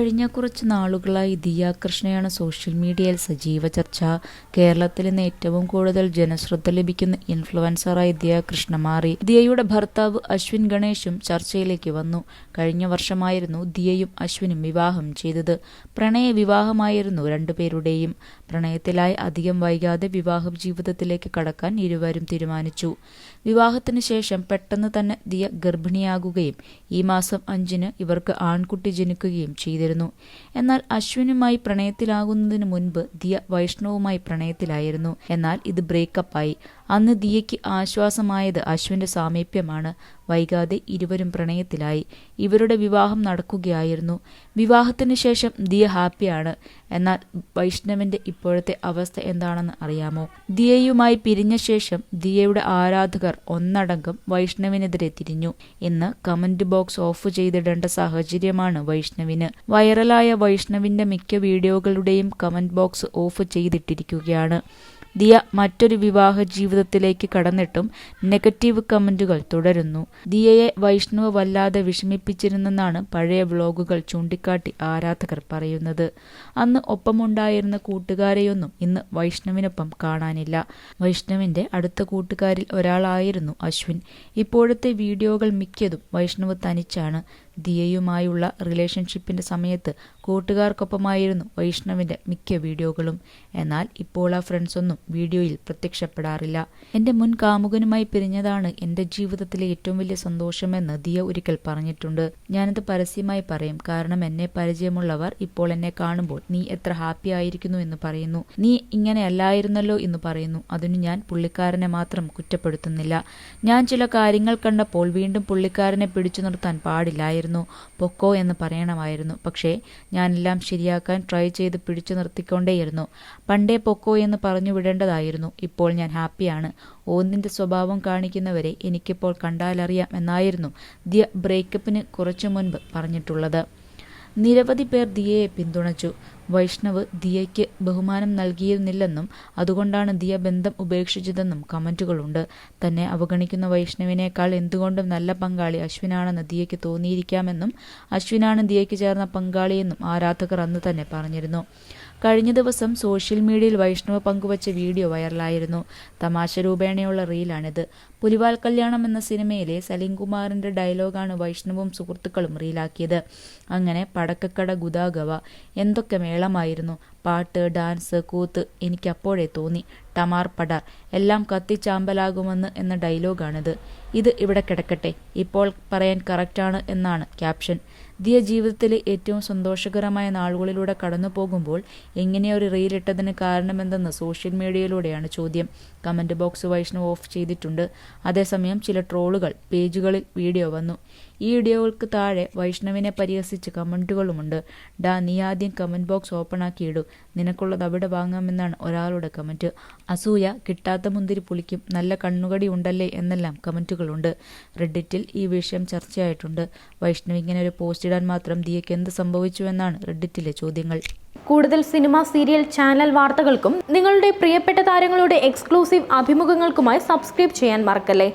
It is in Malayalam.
കഴിഞ്ഞ കുറച്ച് നാളുകളായി ദിയ കൃഷ്ണയാണ് സോഷ്യൽ മീഡിയയിൽ സജീവ ചർച്ച. കേരളത്തിൽ നിന്ന് ഏറ്റവും കൂടുതൽ ജനശ്രദ്ധ ലഭിക്കുന്ന ഇൻഫ്ലുവൻസറായി ദിയ കൃഷ്ണ മാറി. ദിയയുടെ ഭർത്താവ് അശ്വിൻ ഗണേഷും ചർച്ചയിലേക്ക് വന്നു. കഴിഞ്ഞ വർഷമായിരുന്നു ദിയയും അശ്വിനും വിവാഹം ചെയ്തത്. പ്രണയ വിവാഹമായിരുന്നു രണ്ടുപേരുടെയും. പ്രണയത്തിലായി അധികം വൈകാതെ വിവാഹ ജീവിതത്തിലേക്ക് കടക്കാൻ ഇരുവരും തീരുമാനിച്ചു. വിവാഹത്തിന് ശേഷം പെട്ടെന്ന് തന്നെ ദിയ ഗർഭിണിയാകുകയും ഈ മാസം അഞ്ചിന് ഇവർക്ക് ആൺകുട്ടി ജനിക്കുകയും ചെയ്തിരുന്നു. എന്നാൽ അശ്വിനുമായി പ്രണയത്തിലാകുന്നതിന് മുൻപ് ദിയ വൈഷ്ണവുമായി പ്രണയത്തിലായിരുന്നു. എന്നാൽ ഇത് ബ്രേക്കപ്പായി അന്ന് ദിയയ്ക്ക് ആശ്വാസമായത് അശ്വിന്റെ സാമീപ്യമാണ്. വൈകാതെ ഇരുവരും പ്രണയത്തിലായി. ഇവരുടെ വിവാഹം നടക്കുകയായിരുന്നു. വിവാഹത്തിന് ശേഷം ദിയ ഹാപ്പിയാണ്. എന്നാൽ വൈഷ്ണവിന്റെ ഇപ്പോഴത്തെ അവസ്ഥ എന്താണെന്ന് അറിയാമോ? ദിയയുമായി പിരിഞ്ഞ ശേഷം ദിയയുടെ ആരാധകർ ഒന്നടങ്കം വൈഷ്ണവിനെതിരെ തിരിഞ്ഞു. ഇന്ന് കമന്റ് ബോക്സ് ഓഫ് ചെയ്തിടേണ്ട സാഹചര്യമാണ് വൈഷ്ണവിന്. വൈറലായ വൈഷ്ണവിന്റെ മിക്ക വീഡിയോകളുടെയും കമന്റ് ബോക്സ് ഓഫ് ചെയ്തിട്ടിരിക്കുകയാണ്. ദിയ മറ്റൊരു വിവാഹ ജീവിതത്തിലേക്ക് കടന്നിട്ടും നെഗറ്റീവ് കമന്റുകൾ തുടരുന്നു. ദിയയെ വൈഷ്ണവ് വല്ലാതെ വിഷമിപ്പിച്ചിരുന്നെന്നാണ് പഴയ വ്ലോഗുകൾ ചൂണ്ടിക്കാട്ടി ആരാധകർ പറയുന്നത്. അന്ന് ഒപ്പമുണ്ടായിരുന്ന കൂട്ടുകാരെയൊന്നും ഇന്ന് വൈഷ്ണവിനൊപ്പം കാണാനില്ല. വൈഷ്ണവിന്റെ അടുത്ത കൂട്ടുകാരിൽ ഒരാളായിരുന്നു അശ്വിൻ. ഇപ്പോഴത്തെ വീഡിയോകൾ മിക്കതും വൈഷ്ണവ് തനിച്ചാണ്. ദിയയുമായുള്ള റിലേഷൻഷിപ്പിന്റെ സമയത്ത് കൂട്ടുകാർക്കൊപ്പമായിരുന്നു വൈഷ്ണവിന്റെ മിക്ക വീഡിയോകളും. എന്നാൽ ഇപ്പോൾ ആ ഫ്രണ്ട്സ് ഒന്നും വീഡിയോയിൽ പ്രത്യക്ഷപ്പെടാറില്ല. എന്റെ മുൻ കാമുകനുമായി പിരിഞ്ഞതാണ് എന്റെ ജീവിതത്തിലെ ഏറ്റവും വലിയ സന്തോഷമെന്ന് ദിയ ഒരിക്കൽ പറഞ്ഞിട്ടുണ്ട്. ഞാനത് പരസ്യമായി പറയും. കാരണം എന്നെ പരിചയമുള്ളവർ ഇപ്പോൾ എന്നെ കാണുമ്പോൾ നീ എത്ര ഹാപ്പി ആയിരിക്കുന്നു എന്ന് പറയുന്നു. നീ ഇങ്ങനെ അല്ലായിരുന്നല്ലോ എന്ന് പറയുന്നു. അതിനു ഞാൻ പുള്ളിക്കാരനെ മാത്രം കുറ്റപ്പെടുത്തുന്നില്ല. ഞാൻ ചില കാര്യങ്ങൾ കണ്ടപ്പോൾ വീണ്ടും പുള്ളിക്കാരനെ പിടിച്ചു നിർത്താൻ പാടില്ലായിരുന്നു. പൊക്കോ എന്ന് പറയണമായിരുന്നു. പക്ഷേ ഞാനെല്ലാം ശരിയാക്കാൻ ട്രൈ ചെയ്ത് പിടിച്ചു നിർത്തിക്കൊണ്ടേയിരുന്നു. പണ്ടേ പൊക്കോ എന്ന് പറഞ്ഞു വിടേണ്ടതായിരുന്നു. ഇപ്പോൾ ഞാൻ ഹാപ്പിയാണ്. ഓന്നിന്റെ സ്വഭാവം കാണിക്കുന്നവരെ എനിക്കിപ്പോൾ കണ്ടാലറിയാം എന്നായിരുന്നു ദിയ ബ്രേക്കപ്പിന് കുറച്ചു മുൻപ് പറഞ്ഞിട്ടുള്ളത്. നിരവധി പേർ ദിയയെ പിന്തുണച്ചു. വൈഷ്ണവ് ദിയയ്ക്ക് ബഹുമാനം നൽകിയിരുന്നില്ലെന്നും അതുകൊണ്ടാണ് ദിയ ബന്ധം ഉപേക്ഷിച്ചതെന്നും കമന്റുകളുണ്ട്. തന്നെ അവഗണിക്കുന്ന വൈഷ്ണവിനേക്കാൾ എന്തുകൊണ്ടും നല്ല പങ്കാളി അശ്വിനാണെന്ന് ദിയയ്ക്ക് തോന്നിയിരിക്കാമെന്നും അശ്വിനാണ് ദിയയ്ക്ക് ചേർന്ന പങ്കാളിയെന്നും ആരാധകർ അന്ന് തന്നെ പറഞ്ഞിരുന്നു. കഴിഞ്ഞ ദിവസം സോഷ്യൽ മീഡിയയിൽ വൈഷ്ണവ് പങ്കുവച്ച വീഡിയോ വൈറലായിരുന്നു. തമാശ രൂപേണയുള്ള റീലാണിത്. പുലിവാൽ കല്യാണം എന്ന സിനിമയിലെ സലീം കുമാറിന്റെ ഡയലോഗാണ് വൈഷ്ണവും സുഹൃത്തുക്കളും റീലാക്കിയത്. അങ്ങനെ പടക്കക്കട ഗുദാഗവ എന്തൊക്കെ മേളമായിരുന്നു? പാട്ട് ഡാൻസ് കൂത്ത് എനിക്കപ്പോഴേ തോന്നി. ടമാർ പടാർ എല്ലാം കത്തിച്ചാമ്പലാകുമെന്ന് എന്ന ഡയലോഗാണിത്. ഇത് ഇവിടെ കിടക്കട്ടെ. ഇപ്പോൾ പറയാൻ കറക്റ്റാണ് എന്നാണ് ക്യാപ്ഷൻ. ദിയ ജീവിതത്തിലെ ഏറ്റവും സന്തോഷകരമായ നാളുകളിലൂടെ കടന്നു പോകുമ്പോൾ എങ്ങനെയൊരു റീലിട്ടതിന് കാരണമെന്തെന്ന് സോഷ്യൽ മീഡിയയിലൂടെയാണ് ചോദ്യം. കമന്റ് ബോക്സ് വൈഷ്ണവ് ഓഫ് ചെയ്തിട്ടുണ്ട്. അതേസമയം ചില ട്രോളുകൾ പേജുകളിൽ വീഡിയോ വന്നു. ഈ വീഡിയോകൾക്ക് താഴെ വൈഷ്ണവിനെ പരിഹസിച്ച് കമന്റുകളുമുണ്ട് ഡാ നീ ആദ്യം കമന്റ് ബോക്സ് ഓപ്പൺ ആക്കിയിടൂ. നിനക്കുള്ളത് അവിടെ വാങ്ങാമെന്നാണ് ഒരാളുടെ കമന്റ് അസൂയ കിട്ടാത്ത മുന്തിരി പുളിക്കും നല്ല കണ്ണുകടി ഉണ്ടല്ലേ എന്നെല്ലാം കമന്റുകളുണ്ട് റെഡിറ്റിൽ ഈ വിഷയം ചർച്ചയായിട്ടുണ്ട്. വൈഷ്ണവ് ഇങ്ങനെ ഒരു പോസ്റ്റ് ഇടാൻ മാത്രം ദിയയ്ക്ക് എന്ത് സംഭവിച്ചു എന്നാണ് റെഡിറ്റിലെ ചോദ്യങ്ങൾ. കൂടുതൽ സിനിമ സീരിയൽ ചാനൽ വാർത്തകൾക്കും നിങ്ങളുടെ പ്രിയപ്പെട്ട താരങ്ങളുടെ എക്സ്ക്ലൂസീവ് അഭിമുഖങ്ങൾക്കുമായി സബ്സ്ക്രൈബ് ചെയ്യാൻ മറക്കല്ലേ?